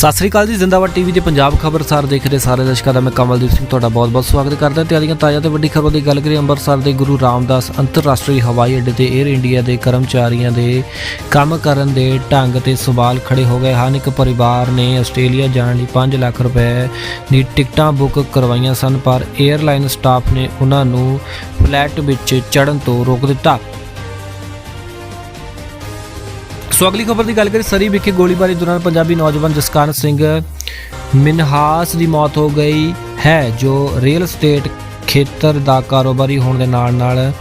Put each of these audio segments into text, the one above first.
ਸਤਿ ਸ੍ਰੀ ਅਕਾਲ ਜੀ, ਜ਼ਿੰਦਾਬਾਦ ਟੀਵੀ ਦੇ ਪੰਜਾਬ ਖਬਰਸਾਰ ਦੇਖ ਰਹੇ ਸਾਰੇ ਦਰਸ਼ਕਾਂ ਦਾ, ਮੈਂ ਕਮਲਦੀਪ ਸਿੰਘ ਤੁਹਾਡਾ ਬਹੁਤ-ਬਹੁਤ ਸਵਾਗਤ ਕਰਦਾ। ਤੇ ਆਦੀਆਂ ਤਾਜ਼ਾ ਤੇ ਵੱਡੀ ਖਬਰ ਦੀ ਗੱਲ ਕਰੀਏ, ਅੰਮ੍ਰਿਤਸਰ ਦੇ ਗੁਰੂ ਰਾਮਦਾਸ ਅੰਤਰਰਾਸ਼ਟਰੀ ਹਵਾਈ ਅੱਡੇ ਤੇ 에ਅਰ ਇੰਡੀਆ ਦੇ ਕਰਮਚਾਰੀਆਂ ਦੇ ਕੰਮ ਕਰਨ ਦੇ ਢੰਗ ਤੇ ਸਵਾਲ ਖੜੇ ਹੋ ਗਏ ਹਨ। ਇੱਕ ਪਰਿਵਾਰ ਨੇ ਆਸਟ੍ਰੇਲੀਆ ਜਾਣ ਲਈ 5 ਲੱਖ ਰੁਪਏ ਦੀ ਟਿਕਟਾਂ ਬੁੱਕ ਕਰਵਾਈਆਂ ਸਨ, ਪਰ 에ਅਰਲਾਈਨ ਸਟਾਫ ਨੇ ਉਹਨਾਂ ਨੂੰ ਫਲੈਟ ਵਿੱਚ ਚੜ੍ਹਨ ਤੋਂ ਰੋਕ ਦਿੱਤਾ। ਸੋ ਅਗਲੀ ਖਬਰ ਦੀ ਗੱਲ ਕਰੀ ਸਰੀ ਵਿਖੇ ਗੋਲੀਬਾਰੀ ਦੌਰਾਨ ਪੰਜਾਬੀ ਨੌਜਵਾਨ ਜਸਕਾਨ ਸਿੰਘ ਮਿਨਹਾਸ ਦੀ ਮੌਤ ਹੋ ਗਈ ਹੈ, ਜੋ ਰੀਅਲ ਸਟੇਟ ਖੇਤਰ ਦਾ ਕਾਰੋਬਾਰੀ ਹੋਣ ਦੇ ਨਾਲ ਨਾਲ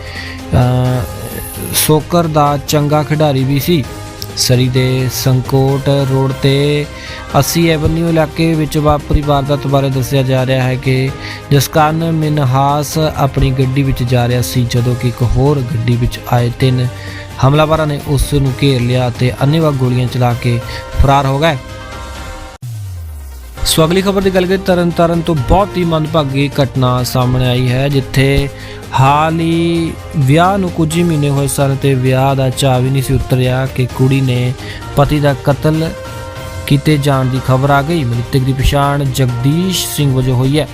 ਸੋਕਰ ਦਾ ਚੰਗਾ ਖਿਡਾਰੀ ਵੀ ਸੀ। ਸਰੀ ਦੇ ਸੰਕੋਟ ਰੋਡ ਤੇ 80 ਐਵਨਿਊ ਇਲਾਕੇ ਵਿੱਚ ਵਾਪਰੀ ਵਾਰਦਾਤ ਬਾਰੇ ਦੱਸਿਆ ਜਾ ਰਿਹਾ ਹੈ ਕਿ ਜਿਸ ਕਾਰਨ ਮਿਨਹਾਸ ਆਪਣੀ ਗੱਡੀ ਵਿੱਚ ਜਾ ਰਿਹਾ ਸੀ, ਜਦੋਂ ਕਿ ਇੱਕ ਹੋਰ ਗੱਡੀ ਵਿੱਚ ਆਏ ਤਿੰਨ ਹਮਲਾਵਰਾਂ ਨੇ ਉਸ ਨੂੰ ਘੇਰ ਲਿਆ ਅਤੇ ਅੰਨ੍ਹੇਵਾਹ ਗੋਲੀਆਂ ਚਲਾ ਕੇ ਫਰਾਰ ਹੋ ਗਏ। ਸੋ ਅਗਲੀ ਖਬਰ ਦੀ ਗੱਲ ਕਰੀਏ, ਤਰਨ ਤਾਰਨ ਤੋਂ ਬਹੁਤ ਹੀ ਮੰਦਭਾਗੀ ਘਟਨਾ ਸਾਹਮਣੇ ਆਈ ਹੈ, ਜਿੱਥੇ ਹਾਲ ਹੀ ਵਿਆਹ ਨੂੰ ਕੁਝ ਹੀ ਮਹੀਨੇ ਹੋਏ ਸਨ ਤੇ ਵਿਆਹ ਦਾ ਚਾਅ ਵੀ ਨਹੀਂ ਸੀ ਉਤਰਿਆ ਕਿ ਕੁੜੀ ਨੇ ਪਤੀ ਦਾ ਕਤਲ ਕੀਤੇ ਜਾਣ ਦੀ ਖਬਰ ਆ ਗਈ। ਮ੍ਰਿਤਕ ਦੀ ਪਛਾਣ ਜਗਦੀਸ਼ ਸਿੰਘ ਵਜੋਂ ਹੋਈ ਹੈ।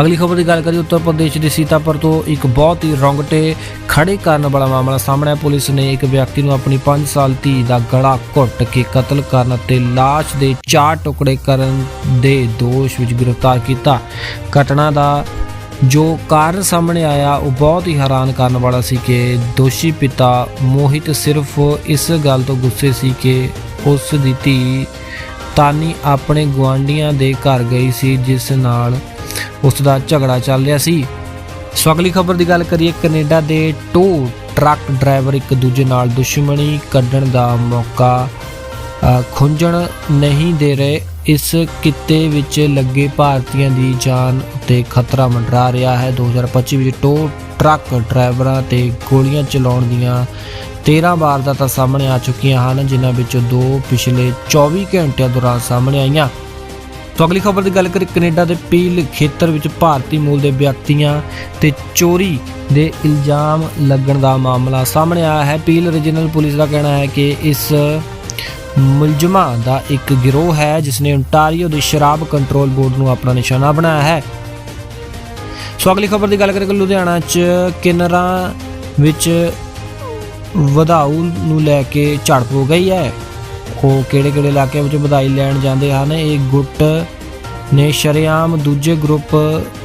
ਅਗਲੀ ਖਬਰ ਦੀ ਗੱਲ ਕਰੀਏ, ਉੱਤਰ ਪ੍ਰਦੇਸ਼ ਦੇ ਸੀਤਾਪੁਰ ਤੋਂ ਇੱਕ ਬਹੁਤ ਹੀ ਰੌਂਗਟੇ ਖੜੇ ਕਰਨ ਵਾਲਾ ਮਾਮਲਾ ਸਾਹਮਣੇ ਆਇਆ। ਪੁਲਿਸ ਨੇ ਇੱਕ ਵਿਅਕਤੀ ਨੂੰ ਆਪਣੀ 5 ਸਾਲ ਧੀ ਦਾ ਗਲਾ ਘੁੱਟ ਕੇ ਕਤਲ ਕਰਨ ਅਤੇ ਲਾਸ਼ ਦੇ ਚਾਰ ਟੁਕੜੇ ਕਰਨ ਦੇ ਦੋਸ਼ ਵਿੱਚ ਗ੍ਰਿਫਤਾਰ ਕੀਤਾ। ਘਟਨਾ ਦਾ ਜੋ ਕਾਰਨ ਸਾਹਮਣੇ ਆਇਆ, ਉਹ ਬਹੁਤ ਹੀ ਹੈਰਾਨ ਕਰਨ ਵਾਲਾ ਸੀ ਕਿ ਦੋਸ਼ੀ ਪਿਤਾ ਮੋਹਿਤ ਸਿਰਫ ਇਸ ਗੱਲ ਤੋਂ ਗੁੱਸੇ ਸੀ ਕਿ ਉਸ ਦੀ ਧੀ ਤਾਨੀ ਆਪਣੇ ਗੁਆਂਢੀਆਂ ਦੇ ਘਰ ਗਈ ਸੀ, ਜਿਸ ਨਾਲ ਉਸ ਦਾ ਝਗੜਾ ਚੱਲ ਰਿਹਾ ਸੀ। ਸੋ ਅਗਲੀ ਖਬਰ ਦੀ ਗੱਲ ਕਰੀਏ, ਕੈਨੇਡਾ ਦੇ ਟੋ ਟਰੱਕ ਡਰਾਈਵਰ ਇੱਕ ਦੂਜੇ ਨਾਲ ਦੁਸ਼ਮਣੀ ਕੱਢਣ ਦਾ ਮੌਕਾ ਖੁੰਝਣ ਨਹੀਂ ਦੇ ਰਹੇ। ਇਸ ਕਿੱਤੇ ਵਿੱਚ ਲੱਗੇ ਭਾਰਤੀਆਂ ਦੀ ਜਾਨ ਉੱਤੇ ਖਤਰਾ ਮੰਡਰਾ ਰਿਹਾ ਹੈ। 2025 ਵਿੱਚ ਟੋ ਟਰੱਕ ਡਰਾਈਵਰਾਂ ਤੇ ਗੋਲੀਆਂ ਚਲਾਉਣ ਦੀਆਂ 13 ਵਾਰਦਾਤਾਂ ਸਾਹਮਣੇ ਆ ਚੁੱਕੀਆਂ ਹਨ, ਜਿਨ੍ਹਾਂ ਵਿੱਚੋਂ ਦੋ ਪਿਛਲੇ 24 ਘੰਟਿਆਂ ਦੌਰਾਨ ਸਾਹਮਣੇ ਆਈਆਂ। ਤੋਂ ਅਗਲੀ ਖਬਰ ਦੀ ਗੱਲ ਕਰੀ ਕੈਨੇਡਾ ਦੇ ਪੀਲ ਖੇਤਰ ਵਿੱਚ ਭਾਰਤੀ ਮੂਲ ਦੇ ਵਿਅਕਤੀਆਂ ਤੇ ਚੋਰੀ ਦੇ ਇਲਜ਼ਾਮ ਲੱਗਣ ਦਾ ਮਾਮਲਾ ਸਾਹਮਣੇ ਆਇਆ ਹੈ। ਪੀਲ ਰੀਜਨਲ ਪੁਲਿਸ ਦਾ ਕਹਿਣਾ ਹੈ ਕਿ ਇਸ ਮੁਲਜ਼ਮਾਂ ਦਾ ਇੱਕ ਗਿਰੋਹ ਹੈ ਜਿਸ ਨੇ ਓਨਟਾਰੀਓ ਦੇ ਸ਼ਰਾਬ ਕੰਟਰੋਲ ਬੋਰਡ ਨੂੰ ਆਪਣਾ ਨਿਸ਼ਾਨਾ ਬਣਾਇਆ ਹੈ। ਸੋ ਅਗਲੀ ਖਬਰ ਦੀ ਗੱਲ ਕਰੀਏ, ਲੁਧਿਆਣਾ 'ਚ ਕਿਨਰਾ ਵਿੱਚ ਵਧਾਊ ਨੂੰ ਲੈ ਕੇ ਝੜਪ ਹੋ ਗਈ ਹੈ। ਉਹ ਕਿਹੜੇ ਕਿਹੜੇ ਇਲਾਕਿਆਂ ਵਿੱਚ ਵਧਾਈ ਲੈਣ ਜਾਂਦੇ ਹਨ। ਇਹ ਗੁੱਟ ਨੇ ਸ਼ਰੇਆਮ ਦੂਜੇ ਗਰੁੱਪ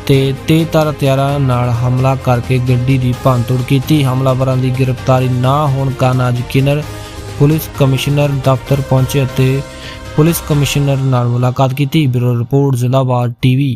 ਤੇ ਤੇਜ਼ਧਾਰ ਹਥਿਆਰਾਂ ਨਾਲ ਹਮਲਾ ਕਰਕੇ ਗੱਡੀ ਦੀ ਭੰਨਤੋੜ ਕੀਤੀ। ਹਮਲਾਵਰਾਂ ਦੀ ਗ੍ਰਿਫਤਾਰੀ ਨਾ ਹੋਣ ਕਾਰਨ ਅੱਜ ਕਿਨਰ ਪੁਲਿਸ ਕਮਿਸ਼ਨਰ ਦਫ਼ਤਰ ਪਹੁੰਚੇ ਅਤੇ ਪੁਲਿਸ ਕਮਿਸ਼ਨਰ ਨਾਲ ਮੁਲਾਕਾਤ ਕੀਤੀ। Bureau report, Zindabad TV.